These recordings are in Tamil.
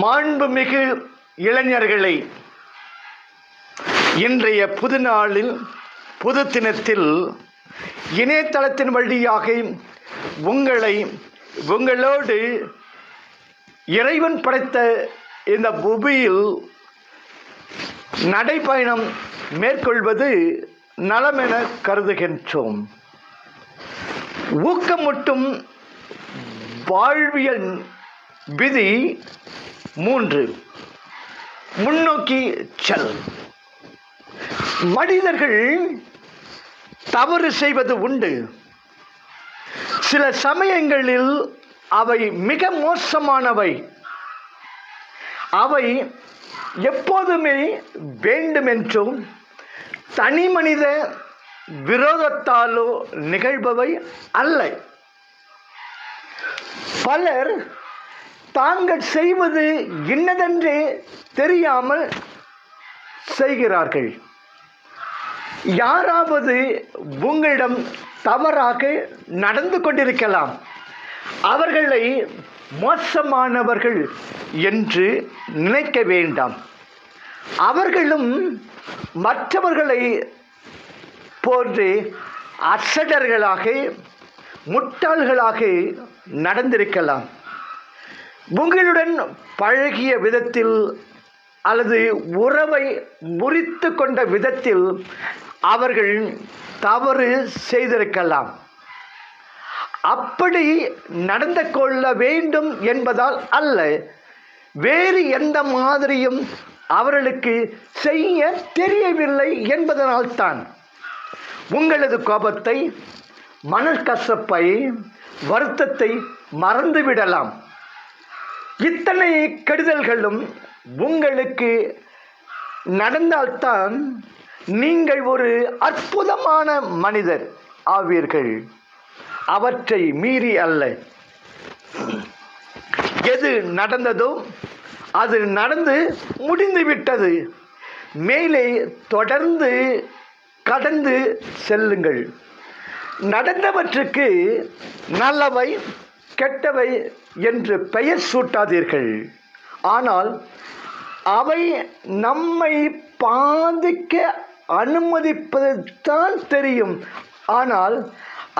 மாண்புமிகு இளைஞர்களை இன்றைய புது நாளில் புது தினத்தில் இணையதளத்தின் வழியாக உங்களை உங்களோடு இறைவன் படைத்த இந்த புவியில் நடைப்பயணம் மேற்கொள்வது நலமென கருதுகின்றோம். ஊக்கமூட்டும் வாழ்வியல் விதி மூன்று. முன்னோக்கி செல். மனிதர்கள் தவறு செய்வது உண்டு. சில சமயங்களில் அவை மிக மோசமானவை. அவை எப்போதுமே வேண்டுமென்றும் தனி மனித விரோதத்தாலோ நிகழ்பவை அல்ல. பலர் தாங்கள் செய்வது என்னதென்றே தெரியாமல் செய்கிறார்கள். யாராவது உங்களிடம் தவறாக நடந்து கொண்டிருக்கலாம். அவர்களை மோசமானவர்கள் என்று நினைக்க வேண்டாம். அவர்களும் மற்றவர்களை போன்று அசடர்களாக முட்டாள்களாக நடந்திருக்கலாம். உங்களுடன் பழகிய விதத்தில் அல்லது உறவை முறித்து கொண்ட விதத்தில் அவர்கள் தவறு செய்திருக்கலாம். அப்படி நடந்து கொள்ள வேண்டும் என்பதால் அல்ல வேறு எந்த மாதிரியும் அவர்களுக்கு செய்ய தெரியவில்லை என்பதனால்தான் உங்களது கோபத்தை மனக்கசப்பை வருத்தத்தை மறந்துவிடலாம். இத்தனை கெடுதல்களும் உங்களுக்கு நடந்தால்தான் நீங்கள் ஒரு அற்புதமான மனிதர் ஆவீர்கள். அவற்றை மீறி அல்ல. எது நடந்ததோ அது நடந்து முடிந்துவிட்டது. மேலே தொடர்ந்து கடந்து செல்லுங்கள். நடந்தவற்றுக்கு நல்லவை கெட்டவை என்று பெயர் சூட்டாதீர்கள். ஆனால் அவை நம்மை பாதிக்க அனுமதிப்பதுதான் தெரியும். ஆனால்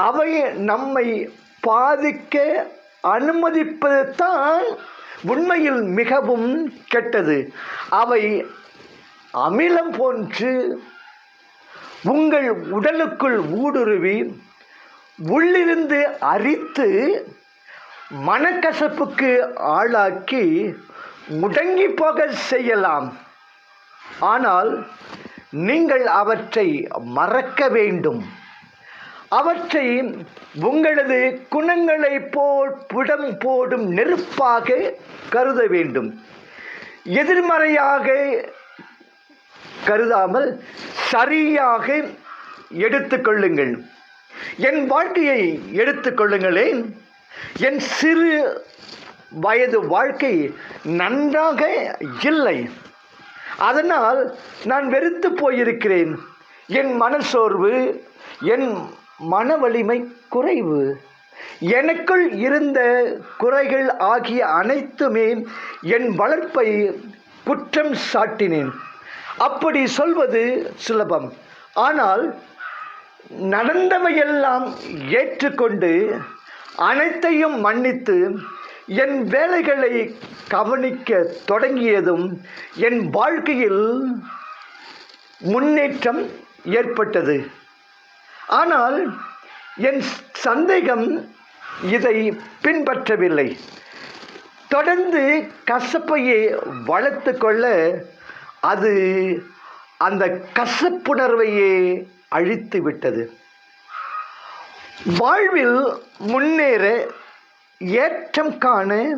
அவை நம்மை பாதிக்க அனுமதிப்பது தான் உண்மையில் மிகவும் கெட்டது. அவை அமிலம் போன்று உங்கள் உடலுக்குள் ஊடுருவி உள்ளிருந்து அரித்து மனக்கசப்புக்கு ஆளாக்கி முடங்கி போக செய்யலாம். ஆனால் நீங்கள் அவற்றை மறக்க வேண்டும். அவற்றை உங்களது குணங்களைப் போல் புடம் போடும் நெருப்பாக கருத வேண்டும். எதிர்மறையாக கருதாமல் சரியாக எடுத்துக்கொள்ளுங்கள் என் வாழ்க்கையை எடுத்துக்கொள்ளுங்களேன் என் சிறு வயது வாழ்க்கை நன்றாக இல்லை. அதனால் நான் வெறுத்து போயிருக்கிறேன். என் மனசோர்வு என் மன வலிமை குறைவு. எனக்குள் இருந்த குறைகள் ஆகிய அனைத்துமே என் வளர்ப்பை குற்றம் சாட்டினேன். அப்படி சொல்வது சுலபம். ஆனால் நடந்தவையெல்லாம் ஏற்றுக்கொண்டு அனைத்தையும் மன்னித்து என் வேலைகளை கவனிக்க தொடங்கியதும் என் வாழ்க்கையில் முன்னேற்றம் ஏற்பட்டது. ஆனால் என் சந்தேகம் இதை பின்பற்றவில்லை. தொடர்ந்து கசப்பையை வளர்த்து கொள்ள அது அந்த கசப்புணர்வையே அழித்து விட்டது வாழ்வில் முன்னேற ஏற்றம் காண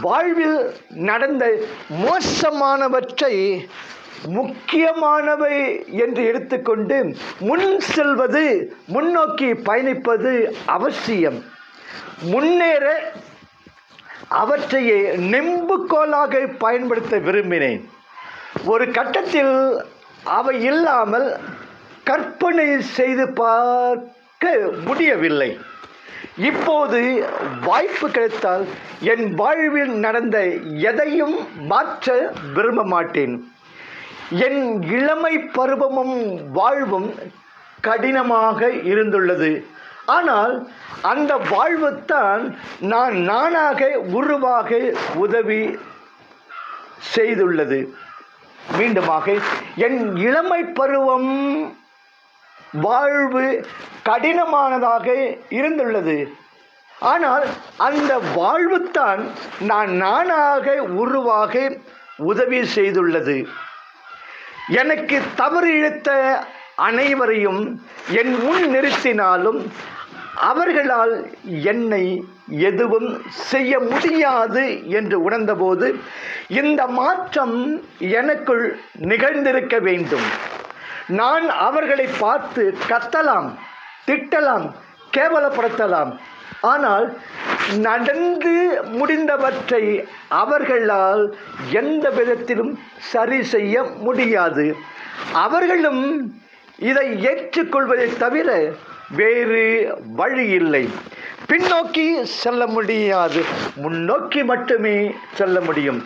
வாழ்வில் நடந்த மோசமானவற்றை முக்கியமானவை என்று எடுத்துக்கொண்டு முன் செல்வது முன்னோக்கி பயணிப்பது அவசியம். முன்னேற அவற்றையே நெம்புகோலாக பயன்படுத்த விரும்பினேன். ஒரு கட்டத்தில் அவை இல்லாமல் கற்பனை செய்து பார்க்க முடியவில்லை. இப்போது வாய்ப்பு கிடைத்தால் என் வாழ்வில் நடந்த எதையும் மாற்ற விரும்ப மாட்டேன். என் இளமை பருவமும் வாழ்வும் கடினமாக இருந்துள்ளது. ஆனால் அந்த வாழ்வுத்தான் நான் நானாக உருவாக உதவி செய்துள்ளது. மீண்டுமாக என் இளமை பருவம் வாழ்வு கடினமானதாக இருந்துள்ளது. ஆனால் அந்த வாழ்வுத்தான் நான் நானாக உருவாக உதவி செய்துள்ளது. எனக்கு தவறு இழுத்த அனைவரையும் என் முன் நிறுத்தினாலும் அவர்களால் என்னை எதுவும் செய்ய முடியாது என்று உணர்ந்தபோது இந்த மாற்றம் எனக்குள் நிகழ்ந்திருக்க வேண்டும். நான் அவர்களை பார்த்து கத்தலாம். திட்டலாம் கேவலப்படுத்தலாம். ஆனால் நடந்து முடிந்தவற்றை அவர்களால் எந்த விதத்திலும் சரி செய்ய முடியாது. அவர்களும் இதை ஏற்றுக்கொள்வதை தவிர வேறு வழி இல்லை. பின்னோக்கி செல்ல முடியாது. முன்னோக்கி மட்டுமே செல்ல முடியும்.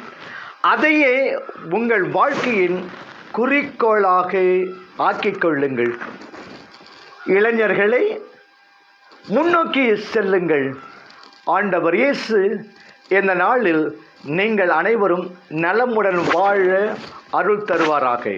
அதையே உங்கள் வாழ்க்கையின் குறிக்கோளாக ஆக்கிக் கொள்ளுங்கள். இளைஞர்களை முன்னோக்கி செல்லுங்கள். ஆண்டவர் இயேசு இந்த நாளில் நீங்கள் அனைவரும் நலமுடன் வாழ அருள் தருவாராக.